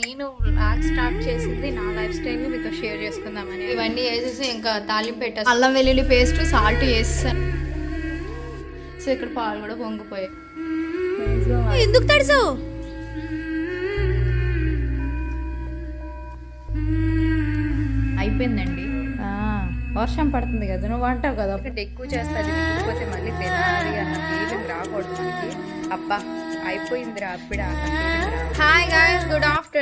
నేను vlog start చేసింది నా లైఫ్ స్టైల్ని మీతో షేర్ చేసుకుందామని. ఇవన్నీ వేసేసి ఇంకా తాలింపు పెట్టేసి అల్లం వెల్లుల్లి పేస్ట్ సాల్ట్ వేసేసాను సో ఇక్కడ పాలు కూడా పొంగిపోయాయి. ఎందుకు తడిసావు? అయిపోయిందండి. వర్షం పడుతుంది కదా నువ్వు అంటావు కదా. ఒకటి ఎక్కువ చేస్తుంది మిగిలిపోతే మళ్ళీ తినాలి అన్న ఫీలింగ్ రాకూడదు మనకి. అబ్బా అయిపోయిందిరా అప్పుడే hi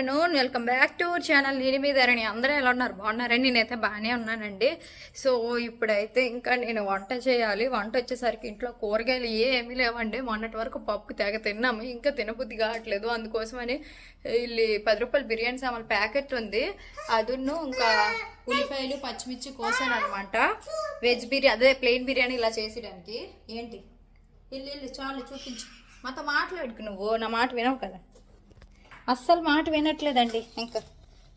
afternoon welcome back to our channel నేను మీ ధరణి. అందరూ ఎలా ఉన్నారు? బాగున్నారని నేనైతే బాగానే ఉన్నానండి. సో ఇప్పుడైతే ఇంకా నేను వంట చేయాలి. వంట వచ్చేసరికి ఇంట్లో కూరగాయలు ఏమీ లేవండి. మొన్నటి వరకు పప్పు తెగ తిన్నాము. ఇంకా తినబుద్ధి కావట్లేదు. అందుకోసమని వీళ్ళు పది రూపాయలు బిర్యానీ సామాన్ ప్యాకెట్ ఉంది. అదున్ను ఇంకా ఉల్లిపాయలు పచ్చిమిర్చి కోసాను అనమాట వెజ్ బిర్యానీ అదే ప్లెయిన్ బిర్యానీ ఇలా చేసేయడానికి. ఏంటి? ఇల్లు ఇల్లు చాలు చూపించు. మాతో మాట్లాడుకు నువ్వు. నా మాట వినవు కదా? అస్సలు మాట వినట్లేదండి. ఇంకా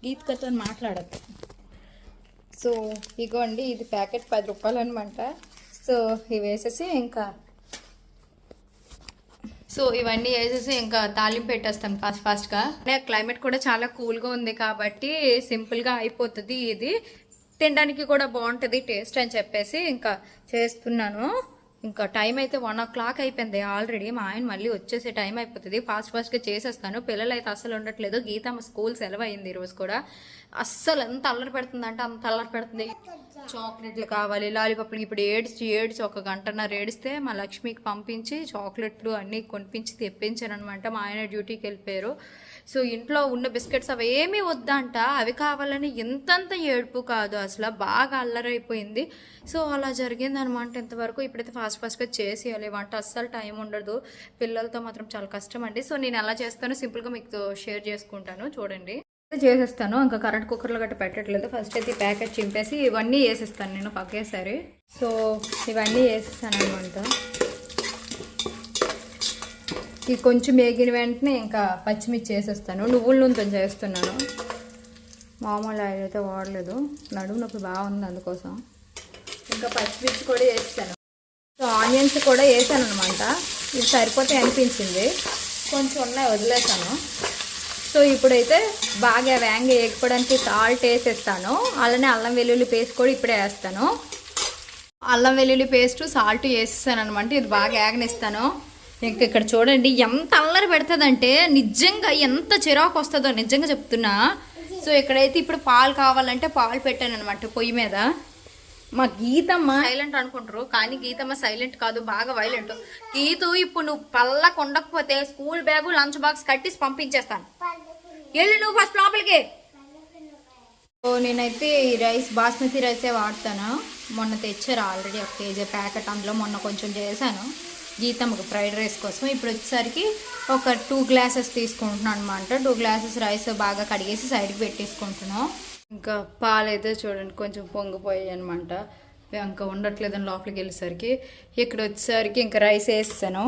గీత్కతో మాట్లాడద్దు. సో ఇగోండి ఇది ప్యాకెట్ పది రూపాయలు అనమాట సో ఇవి వేసేసి ఇంకా సో ఇవన్నీ వేసేసి ఇంకా తాలింపు పెట్టేస్తాం ఫాస్ట్ ఫాస్ట్గా. క్లైమేట్ కూడా చాలా కూల్గా ఉంది కాబట్టి సింపుల్గా అయిపోతుంది ఇది. తినడానికి కూడా బాగుంటుంది టేస్ట్ అని చెప్పేసి ఇంకా చేస్తున్నాను. ఇంకా టైం అయితే వన్ ఓ క్లాక్ అయిపోయింది ఆల్రెడీ. మా ఆయన మళ్ళీ వచ్చేసే టైం అయిపోతుంది. ఫాస్ట్ ఫాస్ట్గా చేసేస్తాను. పిల్లలు అయితే అసలు ఉండట్లేదు మా స్కూల్ సెలవు అయింది ఈరోజు కూడా. అస్సలు ఎంత అల్లరి పెడుతుంది అంటే అంత అల్లరి పెడుతుంది. చాక్లెట్లు కావాలి లాలీపాప్లు ఇప్పుడు ఏడ్చి ఏడ్చి ఒక గంటన్నర ఏడిస్తే మా లక్ష్మికి పంపించి చాక్లెట్లు అన్నీ కొనిపించి తెప్పించాను అనమాట మా ఆయన డ్యూటీకి వెళ్ళిపోయారు. సో ఇంట్లో ఉన్న బిస్కెట్స్ అవి ఏమీ వద్దంట. అవి కావాలని ఎంతంత ఏడుపు కాదు. అసలు బాగా అల్లరైపోయింది. సో అలా జరిగింది అనమాట ఇంతవరకు. ఇప్పుడైతే ఫాస్ట్ ఫాస్ట్గా చేసేయాలి. వంట అస్సలు టైం ఉండదు. పిల్లలతో మాత్రం చాలా కష్టం అండి సో నేను ఎలా చేస్తానో సింపుల్గా మీకు షేర్ చేసుకుంటాను. చూడండి. చేసేస్తాను. ఇంకా కరెంట్ కుక్కర్లో గట్ట పెట్టట్లేదు. ఫస్ట్ అయితే ప్యాకెట్ చింపేసి ఇవన్నీ వేసేస్తాను నేను పక్కేసారి సో ఇవన్నీ వేసేస్తాను అనమాట ఇది కొంచెం వేగిన వెంటనే ఇంకా పచ్చిమిర్చి వేసేస్తాను. నువ్వుల నూనెతో చేస్తున్నాను. మామూలు ఆయిల్ అయితే వాడలేదు. నడుము నొప్పి బాగుంది అందుకోసం. ఇంకా పచ్చిమిర్చి కూడా వేస్తాను సో ఆనియన్స్ కూడా వేసాను అనమాట ఇది సరిపోతే అనిపించింది. కొంచెం ఉన్నాయి వదిలేసాను. సో ఇప్పుడైతే బాగా వ్యాంగ వేయకపోవడానికి సాల్ట్ వేసేస్తాను. అలానే అల్లం వెల్లుల్లి పేస్ట్ కూడా ఇప్పుడే వేస్తాను. అల్లం వెల్లుల్లి పేస్ట్ సాల్ట్ వేసేసాను అనమాట ఇది బాగా యాగనిస్తాను ఇంక ఇక్కడ చూడండి ఎంత అల్లరి పెడుతుందంటే నిజంగా ఎంత చిరాకు వస్తుందో నిజంగా చెప్తున్నా. సో ఇక్కడైతే ఇప్పుడు పాలు కావాలంటే పాలు పెట్టాను అనమాట పొయ్యి మీద. మా గీతమ్మ సైలెంట్ అనుకుంటారు కానీ గీతమ్మ సైలెంట్ కాదు బాగా వైలెంట్ గీతు ఇప్పుడు నువ్వు పల్ల కొండకపోతే స్కూల్ బ్యాగు లంచ్ బాక్స్ కట్టేసి పంపించేస్తాను. వెళ్ళి నువ్వు ఫస్ట్ లోపలికి. నేనైతే ఈ రైస్ బాస్మతి రైసే వాడతాను. మొన్న తెచ్చారు ఆల్రెడీ ఒక కేజీ ప్యాకెట్ అందులో మొన్న కొంచెం చేశాను. గీతమ్మకు ఫ్రైడ్ రైస్ కోసం. ఇప్పుడు వచ్చేసరికి ఒక టూ గ్లాసెస్ తీసుకుంటున్నాను అనమాట టూ గ్లాసెస్ రైస్ బాగా కడిగేసి సైడ్కి పెట్టేసుకుంటున్నాను. ఇంకా పాలైతే చూడండి కొంచెం పొంగిపోయాయి అనమాట ఇంకా ఉండట్లేదని లోపలికి వెళ్ళేసరికి ఇక్కడ వచ్చేసరికి ఇంకా రైస్ వేస్తాను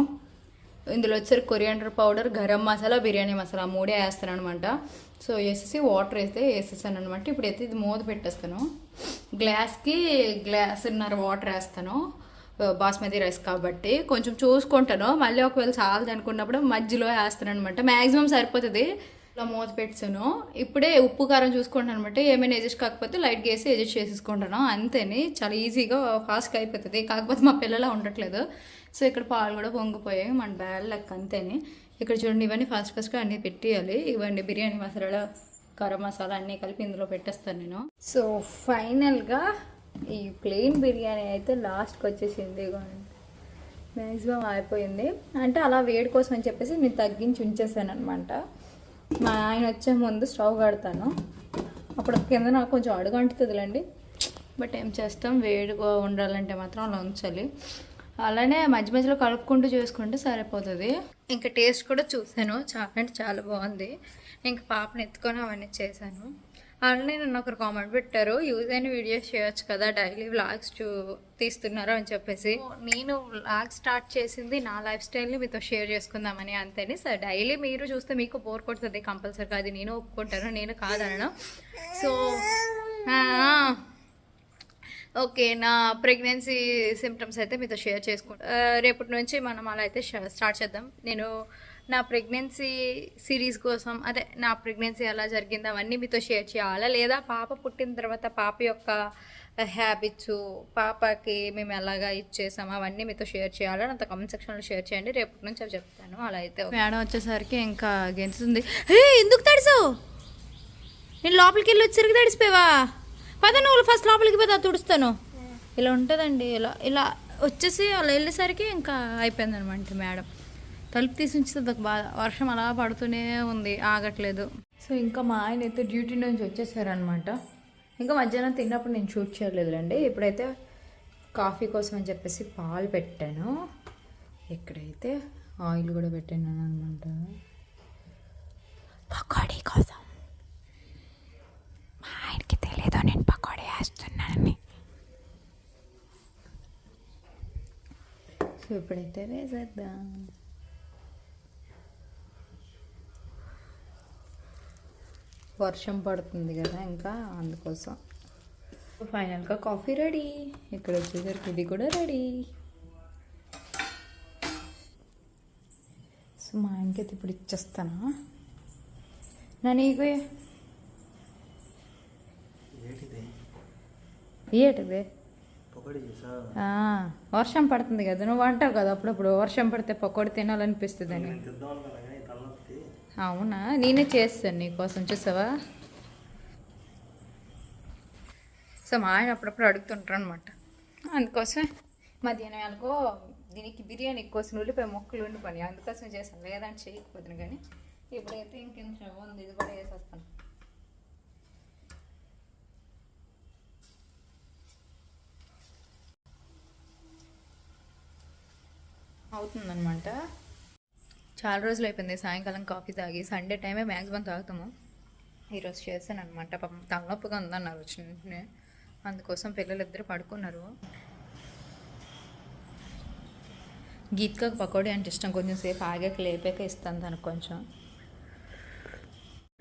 ఇందులో వచ్చేసరికి కొరియాండర్ పౌడర్ గరం మసాలా బిర్యానీ మసాలా మూడే వేస్తాను అనమాట సో వేసేసి వాటర్ అయితే వేసేసాను అనమాట ఇప్పుడైతే ఇది మూత పెట్టేస్తాను. గ్లాస్కి గ్లాస్న్నర వాటర్ వేస్తాను. బాస్మతి రైస్ కాబట్టి కొంచెం చూసుకుంటాను. మళ్ళీ ఒకవేళ చాలదు అనుకున్నప్పుడు మధ్యలో వేస్తాను అనమాట మ్యాక్సిమం సరిపోతుంది. ఇలా మూత పెట్టాను ఇప్పుడే ఉప్పు కారం చూసుకుంటాను అనమాట ఏమైనా అడ్జస్ట్ కాకపోతే లైట్గా వేసి అడ్జస్ట్ చేసేసుకుంటాను. అంతేని. చాలా ఈజీగా ఫాస్ట్గా అయిపోతుంది. కాకపోతే మా పిల్లలా ఉండట్లేదు. సో ఇక్కడ పాలు కూడా పొంగిపోయాయి. మన బ్యాల్ లెక్క అంతేని. ఇక్కడ చూడండి ఇవన్నీ ఫాస్ట్ ఫాస్ట్గా అన్నీ పెట్టేయాలి. ఇవన్నీ బిర్యానీ మసాలా గరం మసాలా అన్నీ కలిపి ఇందులో పెట్టేస్తాను నేను. సో ఫైనల్గా ఈ ప్లెయిన్ బిర్యానీ అయితే లాస్ట్కి వచ్చేసింది మ్యాక్సిమం అయిపోయింది అంటే అలా వేడి కోసం అని చెప్పేసి నేను తగ్గించి ఉంచేసాను అనమాట మా ఆయన వచ్చే ముందు స్టవ్ కడతాను. అప్పుడు కింద నాకు కొంచెం అడుగు అంటుతుందిలేండి. బట్ ఏం చేస్తాం? వేడిగా ఉండాలంటే మాత్రం అలా ఉంచాలి. అలానే మధ్య మధ్యలో కలుపుకుంటూ చేసుకుంటే సరిపోతుంది. ఇంకా టేస్ట్ కూడా చూసాను చాలా అంటే చాలా బాగుంది. ఇంకా పాపని ఎత్తుకొని అవన్నీ చేశాను. అలానే నన్ను ఒకరు కామెంట్ పెట్టారు యూజ్ అయిన వీడియోస్ చేయొచ్చు కదా డైలీ వ్లాగ్స్ చూ తీస్తున్నారు అని చెప్పేసి. నేను వ్లాగ్ స్టార్ట్ చేసింది నా లైఫ్ స్టైల్ని మీతో షేర్ చేసుకుందామని అంతేనే. సార్ డైలీ మీరు చూస్తే మీకు బోర్ కొడుతుంది కంపల్సరీగా అది నేను ఒప్పుకుంటాను నేను కాదనను. సో ఓకే నా ప్రెగ్నెన్సీ సిమ్టమ్స్ అయితే మీతో షేర్ చేసుకుంటా రేపటి నుంచి మనం అలా అయితే స్టార్ట్ చేద్దాం. నేను నా ప్రెగ్నెన్సీ సిరీస్ కోసం అదే నా ప్రెగ్నెన్సీ ఎలా జరిగింది అవన్నీ మీతో షేర్ చేయాలా? లేదా పాప పుట్టిన తర్వాత పాప యొక్క హ్యాబిట్స్ పాపకి మేము ఎలాగా ఇచ్చేసాము అవన్నీ మీతో షేర్ చేయాలని అంత కామెంట్ సెక్షన్లో షేర్ చేయండి. రేపటి నుంచి అవి చెప్తాను. అలా అయితే మేడం వచ్చేసరికి ఇంకా గెంతుతుంది ఏ ఎందుకు తడిసావు? నేను లోపలికి వెళ్ళి వచ్చరికి తడిసిపోయావా? పద నువ్వు ఫస్ట్ లోపలికి పోతే తుడుస్తాను. ఇలా ఉంటుందండి. ఇలా ఇలా వచ్చేసి అలా వెళ్ళేసరికి ఇంకా అయిపోయింది అనమాట మేడం. తలుపు తీసి ఉంచుతుంది ఒక బాధ వర్షం అలా పడుతూనే ఉంది ఆగట్లేదు. సో ఇంకా మా ఆయన అయితే డ్యూటీ నుంచి వచ్చేసారనమాట ఇంకా మధ్యాహ్నం తిన్నప్పుడు నేను షూట్ చేయలేదులేండి. ఇప్పుడైతే కాఫీ కోసం అని చెప్పేసి పాలు పెట్టాను. ఇక్కడైతే ఆయిల్ కూడా పెట్టాను అనమాట పకోడీ కోసం. మా ఆయనకి తెలియదు నేను పకోడీ వేస్తున్నానని. సో ఇప్పుడైతే వేసేద్దాం. వర్షం పడుతుంది కదా ఇంకా అందుకోసం. ఫైనల్గా కాఫీ రెడీ. ఇక్కడ వచ్చేసరికి ఇది కూడా రెడీ. సో మా అయితే ఇప్పుడు ఇచ్చేస్తానా? నా నీకు ఏంటిది? వర్షం పడుతుంది కదా నువ్వు అంటావు కదా అప్పుడప్పుడు వర్షం పడితే పకోడీ తినాలనిపిస్తుందని. నేను అవునా? నేనే చేస్తాను నీకోసం చూసావా? సో మా ఆయన అప్పుడప్పుడు అడుగుతుంటారు అనమాట అందుకోసమే మధ్యాహ్నం అనుకో దీనికి బిర్యానీ కోసం ఉల్లిపాయ మొక్కలు ఉండి పని అందుకోసం చేస్తాను లేదని చేయకపోతున్నాను కానీ ఇప్పుడైతే ఇంకెంత ఉంది ఇది కూడా వేసేస్తాను అవుతుందన్నమాట. చాలా రోజులు అయిపోయింది. సాయంకాలం కాఫీ తాగి సండే టైమే మ్యాక్సిమం తాగుతాము. ఈరోజు చేశాను అనమాట పాపం తలనొప్పిగా ఉందన్నారు వచ్చిన అందుకోసం పిల్లలు ఇద్దరు పడుకున్నారు. గీత్కకు పకోడీ అంటే ఇష్టం. కొంచెం సేపు ఆగాక లేపాక ఇస్తాను తనకు కొంచెం.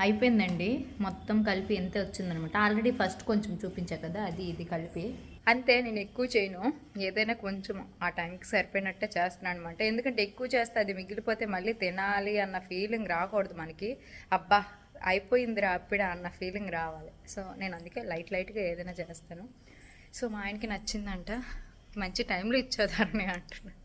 అయిపోయిందండి. మొత్తం కలిపి ఎంత వచ్చిందనమాట ఆల్రెడీ ఫస్ట్ కొంచెం చూపించా కదా అది ఇది కలిపి. అంతే నేను ఎక్కువ చేయను. ఏదైనా కొంచెం ఆ టైంకి సరిపోయినట్టే చేస్తున్నాను అనమాట ఎందుకంటే ఎక్కువ చేస్తే అది మిగిలిపోతే మళ్ళీ తినాలి అన్న ఫీలింగ్ రాకూడదు మనకి. అబ్బా అయిపోయిందిరా అప్పుడే అన్న ఫీలింగ్ రావాలి. సో నేను అందుకే లైట్ లైట్గా ఏదైనా చేస్తాను. సో మా ఆయనకి నచ్చిందంట. మంచి టైంలో ఇచ్చేదాన్ని అంటున్నాను